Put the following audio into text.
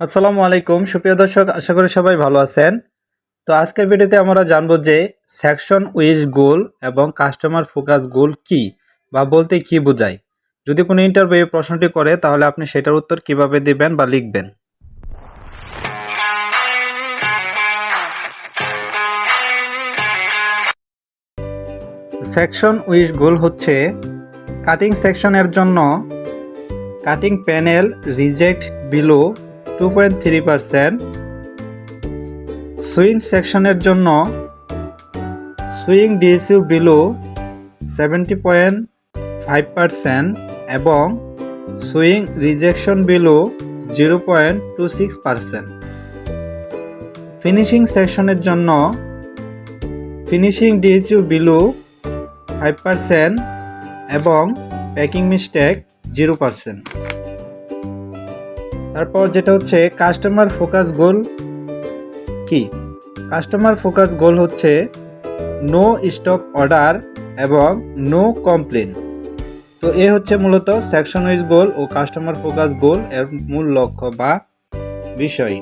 আসসালামু আলাইকুম। সুপ্রিয় দর্শক, আশা করি সবাই ভালো আছেন। তো আজকের ভিডিওতে আমরা জানব যে সেকশন উইজ গোল এবং কাস্টমার ফোকাস গোল কি বা বলতে কি বোঝায়। যদি কোনো ইন্টারভিউ প্রশ্নটি করে, তাহলে আপনি সেটার উত্তর কীভাবে দিবেন বা লিখবেন? সেকশন উইজ গোল হচ্ছে কাটিং সেকশনের জন্য cutting panel reject below two point three percent sewing সেকশনের জন্য sewing DSU below seventy point five percent এবং sewing rejection below zero point two six percent finishing সেকশনের জন্য finishing DSU below five percent এবং packing mistake zero percent তারপর যেটা হচ্ছে customer focus গোল কি? কাস্টমার ফোকাস গোল হচ্ছে নো স্টক অর্ডার এবং নো কমপ্লেন তো এ হচ্ছে মূলত সেকশন ওয়াইজ গোল ও কাস্টমার ফোকাস গোল এর মূল লক্ষ্য বা বিষয়।